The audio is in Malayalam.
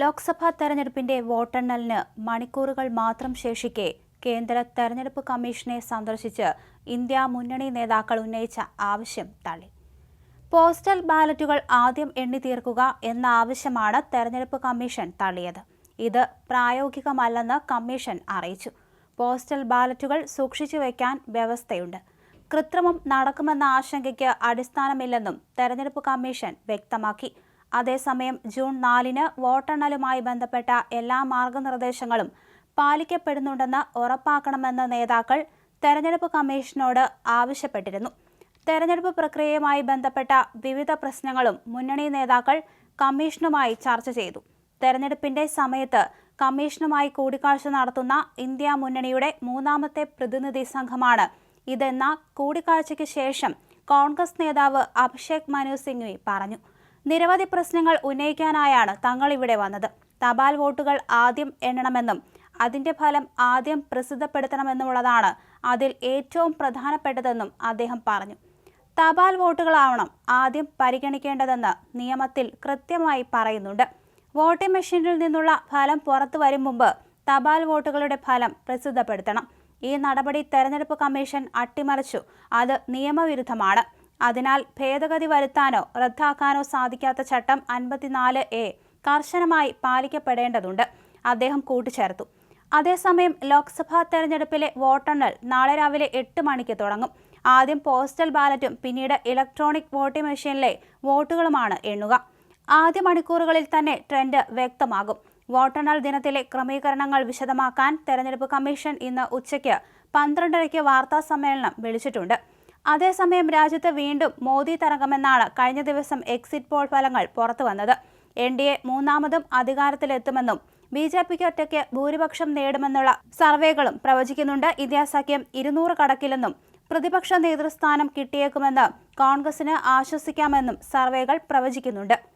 ലോക്സഭാ തെരഞ്ഞെടുപ്പിന്റെ വോട്ടെണ്ണലിന് മണിക്കൂറുകൾ മാത്രം ശേഷിക്കെ കേന്ദ്ര തെരഞ്ഞെടുപ്പ് കമ്മീഷനെ സന്ദർശിച്ച് ഇന്ത്യ മുന്നണി നേതാക്കൾ ഉന്നയിച്ച ആവശ്യം തള്ളി. പോസ്റ്റൽ ബാലറ്റുകൾ ആദ്യം എണ്ണി തീർക്കുക എന്ന ആവശ്യമാണ് തെരഞ്ഞെടുപ്പ് കമ്മീഷൻ തള്ളിയത്. ഇത് പ്രായോഗികമല്ലെന്ന് കമ്മീഷൻ അറിയിച്ചു. പോസ്റ്റൽ ബാലറ്റുകൾ സൂക്ഷിച്ചു വയ്ക്കാൻ വ്യവസ്ഥയുണ്ട്. കൃത്രിമം നടക്കുമെന്ന ആശങ്കയ്ക്ക് അടിസ്ഥാനമില്ലെന്നും തെരഞ്ഞെടുപ്പ് കമ്മീഷൻ വ്യക്തമാക്കി. അതേസമയം ജൂൺ നാലിന് വോട്ടെണ്ണലുമായി ബന്ധപ്പെട്ട എല്ലാ മാർഗനിർദ്ദേശങ്ങളും പാലിക്കപ്പെടുന്നുണ്ടെന്ന് ഉറപ്പാക്കണമെന്ന് നേതാക്കൾ തെരഞ്ഞെടുപ്പ് കമ്മീഷനോട് ആവശ്യപ്പെട്ടിരുന്നു. തെരഞ്ഞെടുപ്പ് പ്രക്രിയയുമായി ബന്ധപ്പെട്ട വിവിധ പ്രശ്നങ്ങളും മുന്നണി നേതാക്കൾ കമ്മീഷനുമായി ചർച്ച ചെയ്തു. തെരഞ്ഞെടുപ്പിന്റെ സമയത്ത് കമ്മീഷനുമായി കൂടിക്കാഴ്ച നടത്തുന്ന ഇന്ത്യ മുന്നണിയുടെ മൂന്നാമത്തെ പ്രതിനിധി സംഘമാണ് ഇതെന്ന കൂടിക്കാഴ്ചയ്ക്ക് ശേഷം കോൺഗ്രസ് നേതാവ് അഭിഷേക് മനു സിംഗ്വി പറഞ്ഞു. നിരവധി പ്രശ്നങ്ങൾ ഉന്നയിക്കാനായാണ് തങ്ങൾ ഇവിടെ വന്നത്. തപാൽ വോട്ടുകൾ ആദ്യം എണ്ണണമെന്നും അതിന്റെ ഫലം ആദ്യം പ്രസിദ്ധപ്പെടുത്തണമെന്നുമുള്ളതാണ് അതിൽ ഏറ്റവും പ്രധാനപ്പെട്ടതെന്നും അദ്ദേഹം പറഞ്ഞു. തപാൽ വോട്ടുകളാവണം ആദ്യം പരിഗണിക്കേണ്ടതെന്ന് നിയമത്തിൽ കൃത്യമായി പറയുന്നുണ്ട്. വോട്ടിംഗ് മെഷീനിൽ നിന്നുള്ള ഫലം പുറത്തു വരും മുമ്പ് തപാൽ വോട്ടുകളുടെ ഫലം പ്രസിദ്ധപ്പെടുത്തണം. ഈ നടപടി തെരഞ്ഞെടുപ്പ് കമ്മീഷൻ അട്ടിമറിച്ചു. അത് നിയമവിരുദ്ധമാണ്. അതിനാൽ ഭേദഗതി വരുത്താനോ റദ്ദാക്കാനോ സാധിക്കാത്ത ചട്ടം അൻപത്തിനാല് എ കർശനമായി പാലിക്കപ്പെടേണ്ടതുണ്ട്. അദ്ദേഹം കൂട്ടിച്ചേർത്തു. അതേസമയം ലോക്സഭാ തെരഞ്ഞെടുപ്പിലെ വോട്ടെണ്ണൽ നാളെ രാവിലെ എട്ട് മണിക്ക് തുടങ്ങും. ആദ്യം പോസ്റ്റൽ ബാലറ്റും പിന്നീട് ഇലക്ട്രോണിക് വോട്ടിംഗ് മെഷീനിലെ വോട്ടുകളുമാണ് എണ്ണുക. ആദ്യ മണിക്കൂറുകളിൽ തന്നെ ട്രെൻഡ് വ്യക്തമാകും. വോട്ടെണ്ണൽ ദിനത്തിലെ ക്രമീകരണങ്ങൾ വിശദമാക്കാൻ തെരഞ്ഞെടുപ്പ് കമ്മീഷൻ ഇന്ന് ഉച്ചയ്ക്ക് പന്ത്രണ്ടരയ്ക്ക് വാർത്താ സമ്മേളനം വിളിച്ചിട്ടുണ്ട്. അതേസമയം രാജ്യത്ത് വീണ്ടും മോദി തരംഗമെന്നാണ് കഴിഞ്ഞ ദിവസം എക്സിറ്റ് പോൾ ഫലങ്ങൾ പുറത്തു വന്നത്. എൻ ഡി എ മൂന്നാമതും അധികാരത്തിലെത്തുമെന്നും ബി ജെ പിക്ക് ഒറ്റയ്ക്ക് ഭൂരിപക്ഷം നേടുമെന്നുള്ള സർവേകളും പ്രവചിക്കുന്നുണ്ട്. ഇന്ത്യ സഖ്യം ഇരുന്നൂറ് കടക്കില്ലെന്നും പ്രതിപക്ഷ നേതൃസ്ഥാനം കിട്ടിയേക്കുമെന്ന് കോൺഗ്രസിന് ആശ്വസിക്കാമെന്നും സർവേകൾ പ്രവചിക്കുന്നുണ്ട്.